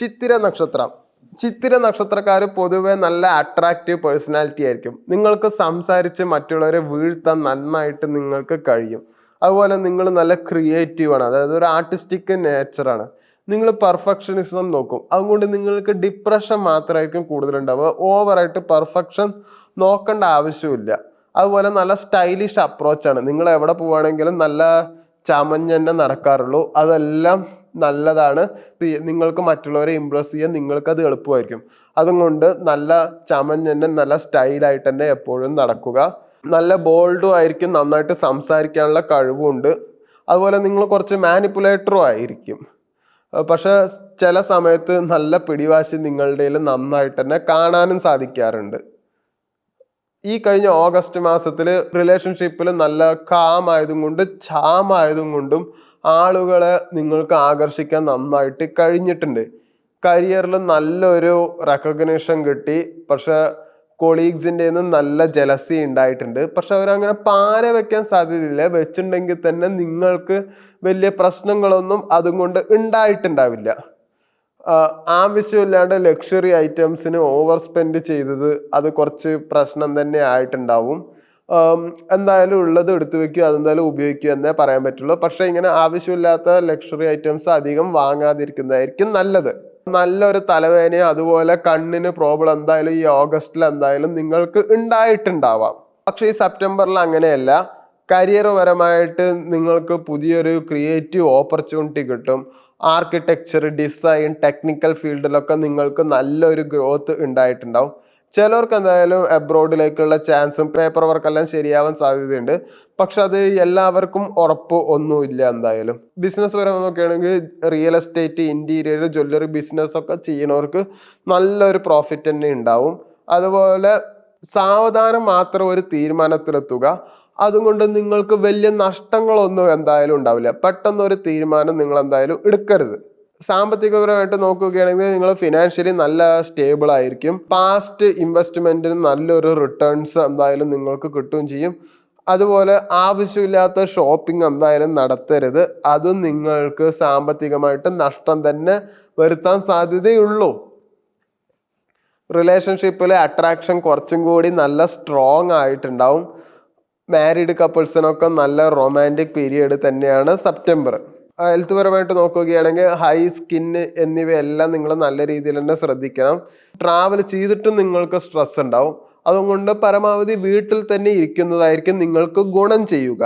ചിത്തിര നക്ഷത്രം. ചിത്തിര നക്ഷത്രക്കാർ പൊതുവെ നല്ല അട്രാക്റ്റീവ് പേഴ്സണാലിറ്റി ആയിരിക്കും. നിങ്ങൾക്ക് സംസാരിച്ച് മറ്റുള്ളവരെ വീഴ്ത്താൻ നന്നായിട്ട് നിങ്ങൾക്ക് കഴിയും. അതുപോലെ നിങ്ങൾ നല്ല ക്രിയേറ്റീവ് ആണ്. അതായത് ഒരു ആർട്ടിസ്റ്റിക് നേച്ചറാണ് നിങ്ങൾ പെർഫെക്ഷനിസം നോക്കും. അതുകൊണ്ട് നിങ്ങൾക്ക് ഡിപ്രഷൻ മാത്രമായിരിക്കും കൂടുതലുണ്ടാവുക. ഓവറായിട്ട് പെർഫെക്ഷൻ നോക്കേണ്ട ആവശ്യമില്ല. അതുപോലെ നല്ല സ്റ്റൈലിഷ് അപ്രോച്ചാണ് നിങ്ങൾ എവിടെ പോവുകയാണെങ്കിലും നല്ല ചമഞ്ഞന്നെ നടക്കാറുള്ളൂ. അതെല്ലാം നല്ലതാണ്. നിങ്ങൾക്ക് മറ്റുള്ളവരെ ഇമ്പ്രസ് ചെയ്യാൻ നിങ്ങൾക്ക് അത് എളുപ്പമായിരിക്കും. അതുകൊണ്ട് നല്ല ചമഞ്ഞ് തന്നെ നല്ല സ്റ്റൈലായിട്ട് തന്നെ എപ്പോഴും നടക്കുക. നല്ല ബോൾഡും ആയിരിക്കും നന്നായിട്ട് സംസാരിക്കാനുള്ള കഴിവുണ്ട് അതുപോലെ നിങ്ങൾ കുറച്ച് മാനിപ്പുലേറ്ററും ആയിരിക്കും. പക്ഷെ ചില സമയത്ത് നല്ല പിടിവാശി നിങ്ങളുടെ നന്നായിട്ട് തന്നെ കാണാനും സാധിക്കാറുണ്ട്. ഈ കഴിഞ്ഞ ഓഗസ്റ്റ് മാസത്തിൽ റിലേഷൻഷിപ്പിൽ നല്ല കാം ആയതും കൊണ്ട് ചാം ആയതും കൊണ്ടും ആളുകളെ നിങ്ങൾക്ക് ആകർഷിക്കാൻ നന്നായിട്ട് കഴിഞ്ഞിട്ടുണ്ട്. കരിയറിൽ നല്ലൊരു റെക്കഗ്നേഷൻ കിട്ടി. പക്ഷെ കൊളീഗ്സിന്റെ നിന്ന് നല്ല ജലസി ഉണ്ടായിട്ടുണ്ട്. പക്ഷെ അവരങ്ങനെ പാര വെക്കാൻ സാധ്യതയില്ല. വെച്ചിട്ടുണ്ടെങ്കിൽ തന്നെ നിങ്ങൾക്ക് വലിയ പ്രശ്നങ്ങളൊന്നും അതും കൊണ്ട് ഉണ്ടായിട്ടുണ്ടാവില്ല. ആവശ്യമില്ലാണ്ട് ലക്ഷറി ഐറ്റംസിന് ഓവർ സ്പെൻഡ് ചെയ്തത് അത് കുറച്ച് പ്രശ്നം തന്നെ ആയിട്ടുണ്ടാവും. എന്തായാലും ഉള്ളത് എടുത്തു വെക്കുക അതെന്തായാലും ഉപയോഗിക്കുക എന്നേ പറയാൻ പറ്റുള്ളൂ. പക്ഷേ ഇങ്ങനെ ആവശ്യമില്ലാത്ത ലക്ഷറി ഐറ്റംസ് അധികം വാങ്ങാതിരിക്കുന്നതായിരിക്കും നല്ലത്. നല്ലൊരു തലവേദന അതുപോലെ കണ്ണിന് പ്രോബ്ലം എന്തായാലും ഈ ഓഗസ്റ്റിൽ എന്തായാലും നിങ്ങൾക്ക് ഉണ്ടായിട്ടുണ്ടാവാം. പക്ഷേ ഈ സെപ്റ്റംബറിൽ അങ്ങനെയല്ല. കരിയർ പരമായിട്ട് നിങ്ങൾക്ക് പുതിയൊരു ക്രിയേറ്റീവ് ഓപ്പർച്യൂണിറ്റി കിട്ടും. ആർക്കിടെക്ചർ ഡിസൈൻ ടെക്നിക്കൽ ഫീൽഡിലൊക്കെ നിങ്ങൾക്ക് നല്ലൊരു ഗ്രോത്ത് ഉണ്ടായിട്ടുണ്ടാവും. ചിലർക്ക് എന്തായാലും അബ്രോഡിലേക്കുള്ള ചാൻസും പേപ്പർ വർക്കെല്ലാം ശരിയാവാൻ സാധ്യതയുണ്ട്. പക്ഷെ അത് എല്ലാവർക്കും ഉറപ്പ് ഒന്നുമില്ല എന്തായാലും. ബിസിനസ് പരമായി നോക്കുകയാണെങ്കിൽ real estate interior jewellery business ഒക്കെ ചെയ്യുന്നവർക്ക് നല്ലൊരു പ്രോഫിറ്റ് തന്നെ ഉണ്ടാവും. അതുപോലെ സാവധാനം മാത്രം ഒരു തീരുമാനത്തിലെത്തുക. അതുകൊണ്ട് നിങ്ങൾക്ക് വലിയ നഷ്ടങ്ങളൊന്നും എന്തായാലും ഉണ്ടാവില്ല. പെട്ടെന്ന് ഒരു തീരുമാനം നിങ്ങൾ എന്തായാലും എടുക്കരുത്. സാമ്പത്തികപരമായിട്ട് നോക്കുകയാണെങ്കിൽ നിങ്ങൾ ഫിനാൻഷ്യലി നല്ല സ്റ്റേബിൾ ആയിരിക്കും. പാസ്റ്റ് ഇൻവെസ്റ്റ്മെന്റിന് നല്ലൊരു റിട്ടേൺസ് എന്തായാലും നിങ്ങൾക്ക് കിട്ടുകയും ചെയ്യും. അതുപോലെ ആവശ്യമില്ലാത്ത ഷോപ്പിംഗ് എന്തായാലും നടത്തരുത്. അത് നിങ്ങൾക്ക് സാമ്പത്തികമായിട്ട് നഷ്ടം തന്നെ വരുത്താൻ സാധ്യതയുള്ളൂ. റിലേഷൻഷിപ്പിൽ അട്രാക്ഷൻ കുറച്ചും കൂടി നല്ല സ്ട്രോങ് ആയിട്ടുണ്ടാവും. മാരീഡ് കപ്പിൾസിനൊക്കെ നല്ല റൊമാന്റിക് പീരിയഡ് തന്നെയാണ് സെപ്റ്റംബർ ഹെൽത്ത് പരമായിട്ട് നോക്കുകയാണെങ്കിൽ ഹൈ സ്കിന്ന് എന്നിവയെല്ലാം നിങ്ങൾ നല്ല രീതിയിൽ തന്നെ ശ്രദ്ധിക്കണം. ട്രാവൽ ചെയ്തിട്ടും നിങ്ങൾക്ക് സ്ട്രെസ് ഉണ്ടാവും. അതുകൊണ്ട് പരമാവധി വീട്ടിൽ തന്നെ ഇരിക്കുന്നതായിരിക്കും നിങ്ങൾക്ക് ഗുണം ചെയ്യുക.